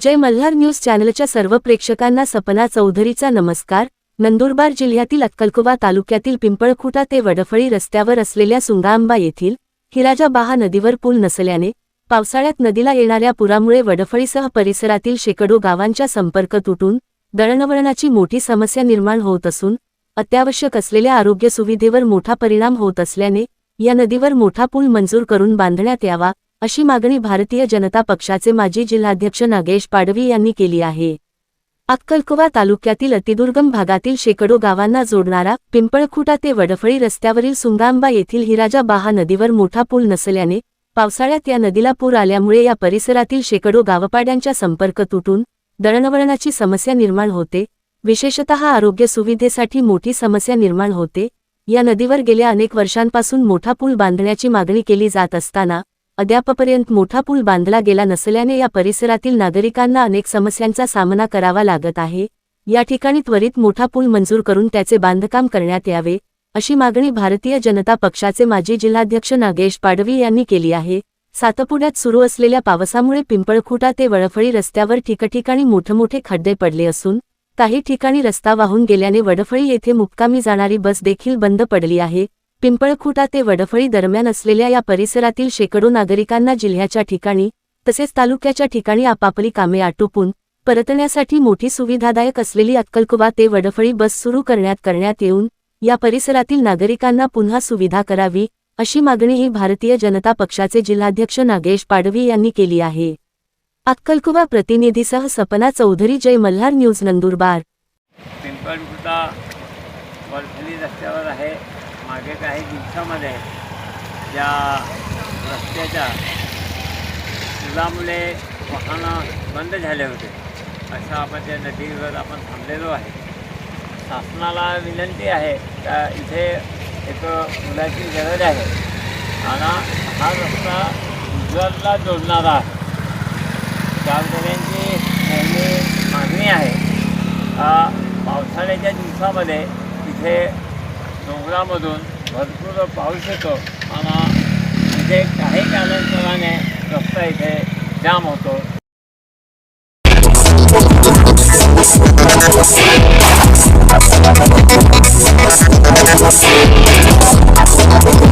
जय Malhar news चॅनलच्या सर्व प्रेक्षकांना सपना चौधरीचा नमस्कार. नंदुरबार जिल्ह्यातील अक्कलकुवा तालुक्यातील पिंपळखुटा ते वडफळी रस्त्यावर असलेल्या सुंगाआंबा येथील हिराजाबाहा नदीवर पूल नसल्याने पावसाळ्यात नदीला येणाऱ्या पुरामुळे वडफळीसह परिसरातील शेकडो गावांच्या संपर्क तुटून दळणवळणाची मोठी समस्या निर्माण होत असून अत्यावश्यक असलेल्या आरोग्य सुविधेवर मोठा परिणाम होत असल्याने या नदीवर मोठा पूल मंजूर करून बांधण्यात यावा अशी मागणी भारतीय जनता पक्षाचे माजी जिल्हाध्यक्ष नागेश पाडवी यांनी केली आहे. अक्कलकुवा तालुक्यातील अतिदुर्गम भागातील शेकडो गावांना जोडणारा पिंपळखुटा ते वडफळी रस्त्यावरील सुंगांबा येथील हिराजा बाहा नदीवर मोठा पूल नसल्याने पावसाळ्यात या नदीला पूर आल्यामुळे या परिसरातील शेकडो गावपाड्यांचा संपर्क तुटून दळणवळणाची समस्या निर्माण होते. विशेषतः आरोग्य सुविधेसाठी मोठी समस्या निर्माण होते. या नदीवर गेल्या अनेक वर्षांपासून मोठा पूल बांधण्याची मागणी केली जात असताना अद्यापपर्यंत मोठा पूल बांधला गेला नसल्याने या परिसरातील नागरिकांना अनेक समस्यांचा सामना करावा लागत आहे. या ठिकाणी त्वरित मोठा पूल मंजूर करून त्याचे बांधकाम करण्यात यावे अशी मागणी भारतीय जनता पक्षाचे माजी जिल्हाध्यक्ष नागेश पाडवी यांनी केली आहे. सातपुड्यात सुरू असलेल्या पावसामुळे पिंपळखुटा ते वडफळी रस्त्यावर ठिकठिकाणी मोठमोठे खड्डे पडले असून काही ठिकाणी रस्ता वाहून गेल्याने वडफळी येथे मुक्कामी जाणारी बस देखील बंद पडली आहे. पिंपळखुटा ते वडफळी दरम्यान असलेल्या या परिसरातील शेकडो नागरिकांना जिल्ह्याच्या ठिकाणी तसेच तालुक्याच्या ठिकाणी आपापली कामे आटोपून परतण्यासाठी मोठी सुविधादायक असलेली अक्कलकुबा ते वडफळी बस सुरू करण्यात करण्यात येऊन या परिसरातील नागरिकांना पुन्हा सुविधा करावी अशी मागणीही भारतीय जनता पक्षाचे जिल्हाध्यक्ष नागेश पाडवी यांनी केली आहे. अक्कलकुबा प्रतिनिधीसह सपना चौधरी जय मल्हार न्यूज नंदुरबार. पिंपळखुटा रस्त्यावर आहे. मागे काही दिवसामध्ये ज्या रस्त्याच्या पुलामुळे वाहनं बंद झाले होते. अशा आपण त्या नदीवर आपण थांबलेलो आहे. शासनाला विनंती आहे का इथे एक पुलाची गरज आहे. आणि हा रस्ता गुजरातला जोडणारा आहे. गावकऱ्यांची नेहमी मागणी आहे. पावसाळ्याच्या दिवसामध्ये इथे डोंगरामधून भरपूर पाऊस येतो. आणि इथे काही कालांतराने रस्ता इथे जाम होतो.